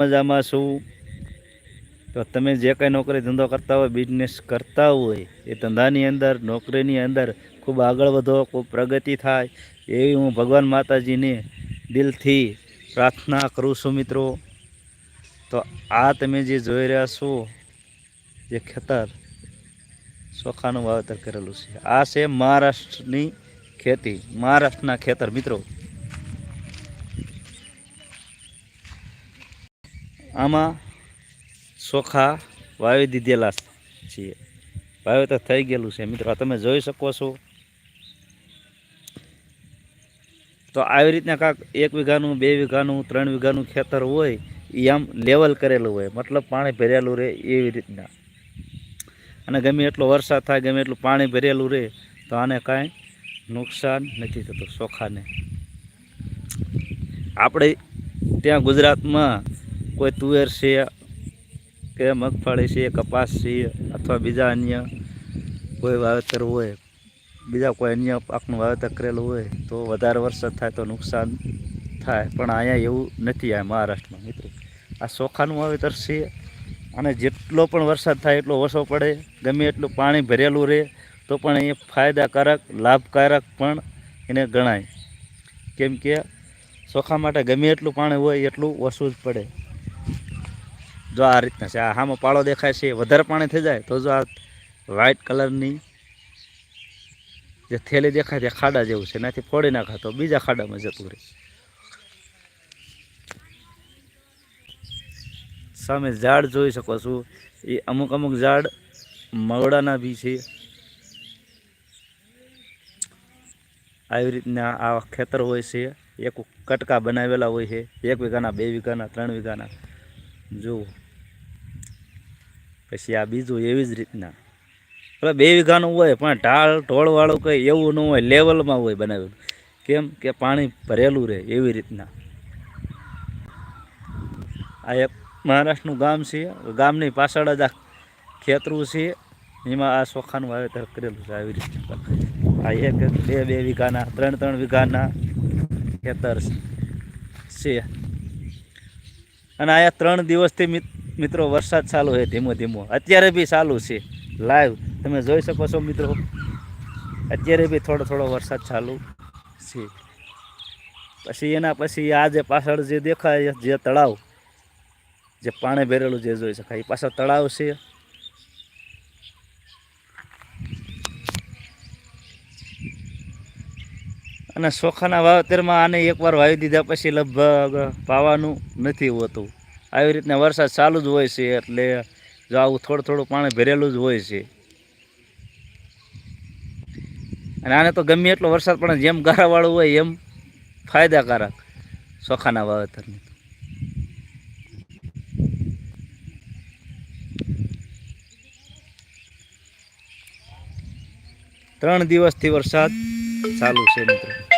મજામાં છું. તો તમે જે કાંઈ નોકરી ધંધો કરતા હોય બિઝનેસ કરતા હોય, એ ધંધાની અંદર, નોકરીની અંદર ખૂબ આગળ વધો, ખૂબ પ્રગતિ થાય, એવી હું ભગવાન માતાજીને દિલથી પ્રાર્થના કરું છું મિત્રો. તો આ તમે જે જોઈ રહ્યા છો, જે ખેતર, ચોખાનું વાવેતર કરેલું છે. આ છે મહારાષ્ટ્રની ખેતી, મહારાષ્ટ્રના ખેતર મિત્રો. આમાં ચોખા વાવી દીધેલા છીએ. વાવેતર થઈ ગયેલું છે. મિત્રો તમે જોઈ શકો છો. તો આવી રીતના કાંક એક વીઘાનું, બે વીઘાનું, ત્રણ વીઘાનું ખેતર હોય એ આમ લેવલ કરેલું હોય. મતલબ પાણી ભરેલું રહે એવી રીતના. અને ગમે એટલો વરસાદ થાય, ગમે એટલું પાણી ભરેલું રહે, તો આને કાંઈ નુકસાન નથી થતું ચોખાને આપણે ત્યાં ગુજરાતમાં કોઈ તુવેર છે, કે મગફળી છે, કપાસ છે, અથવા બીજા અન્ય કોઈ વાવેતર હોય, બીજા કોઈ અન્ય પાકનું વાવેતર કરેલું હોય, તો વધારે વરસાદ થાય તો નુકસાન થાય. પણ અહીંયા એવું નથી આ મહારાષ્ટ્રમાં, મિત્રો. આ ચોખાનું વાવેતર છે અને જેટલો પણ વરસાદ થાય એટલો ઓછો પડે. ગમે એટલું પાણી ભરેલું રહે, તો પણ એ ફાયદાકારક, લાભકારક પણ એને ગણાય. કેમ કે ચોખા માટે ગમે એટલું પાણી હોય એટલું ઓછું જ પડે. જો આ રીતના છે. આ હામાં પાળો દેખાય છે, વધારે પાણી થઈ જાય તો જો આ વ્હાઇટ કલરની જે થેલી દેખાય છે, ખાડા જેવું છે. એનાથી ફોડી નાખા તો બીજા ખાડામાં જતું રહે. સામે ઝાડ જોઈ શકો છો. એ અમુક અમુક ઝાડ મવડાના બી છે. આવી રીતના આ ખેતર હોય છે. એક કટકા બનાવેલા હોય છે. એક વીઘાના, બે વીઘાના, ત્રણ વીઘાના. જુઓ પછી આ બીજું એવી જ રીતના. એટલે બે વીઘાનું હોય પણ ઢાળ, ઢોળવાળું કંઈ એવું ન હોય, લેવલમાં હોય બનાવેલું. કેમ કે પાણી ભરેલું રહે એવી રીતના. આ એક મહારાષ્ટ્રનું ગામ છે, ગામની પાછળ જ આ ખેતરું છે. એમાં આ ચોખાનું વાવેતર કરેલું છે આવી રીતના આ એક, બે બે વીઘાના, ત્રણ ત્રણ વીઘાના ખેતર છે. અને આયા ત્રણ દિવસથી મિત્રો, વરસાદ ચાલુ છે ધીમો ધીમો. અત્યારે બી ચાલુ છે. લાઈવ તમે જોઈ શકો છો, મિત્રો. અત્યારે બી થોડો થોડો વરસાદ ચાલુ છે. પછી એના પછી આ જે પાછળ જે દેખાય જે તળાવ, જે પાણી ભરેલું જે જોઈ શકાય. એ પાછળ તળાવ છે. અને ચોખાના વાવેતરમાં આને એકવાર વાવી દીધા પછી લગભગ પાવાનું નથી હોતું. આવી રીતના વરસાદ ચાલુ જ હોય છે એટલે જો આવું થોડું થોડું પાણી ભરેલું જ હોય છે. અને આને તો ગમે એટલો વરસાદ પણ જેમ ગારાવાળું હોય એમ ફાયદાકારક ચોખાના વાવેતરની. ત્રણ દિવસથી વરસાદ ચાલુ છે મિત્રો